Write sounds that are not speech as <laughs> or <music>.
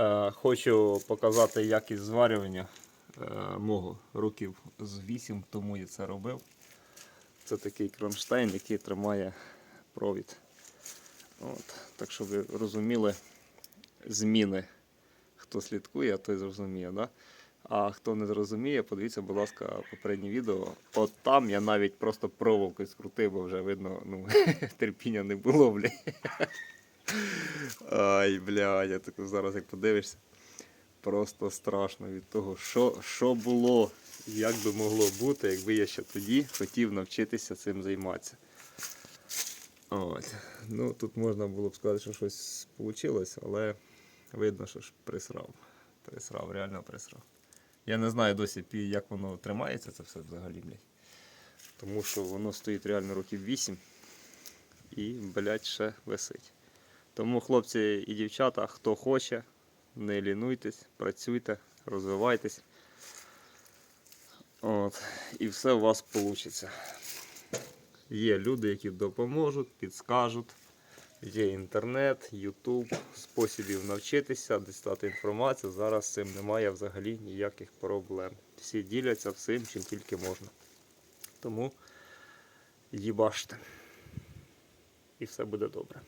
Е, Хочу показати якість зварювання е, мого років з 8 тому я це робив. Це такий кронштейн, який тримає провід. От. Так що ви розуміли зміни. Хто слідкує, той зрозуміє. Да? А хто не зрозуміє, подивіться, будь ласка, попереднє відео. От там я навіть просто проволокою скрутив, бо вже видно, ну, <laughs> терпіння не було, бля. Ай, блядь, я так зараз як подивишся. Просто страшно від того, що, що було, як би могло бути, якби я ще тоді хотів навчитися цим займатися. От. Ну, тут можна було б сказати, що щось вийшло, але видно, що ж присрав. Присрав, реально присрав. Я не знаю досі, як воно тримається, це все взагалі, блядь. Тому що воно стоїть реально років 8 і, блядь, ще висить. Тому, хлопці і дівчата, хто хоче, не лінуйтесь, працюйте, розвивайтесь. От, і все у вас вийде. Є люди, які допоможуть, підскажуть. Є інтернет, Ютуб, способів навчитися, дістати інформацію. Зараз з цим немає взагалі ніяких проблем. Всі діляться всім, чим тільки можна. Тому їбаште. І все буде добре.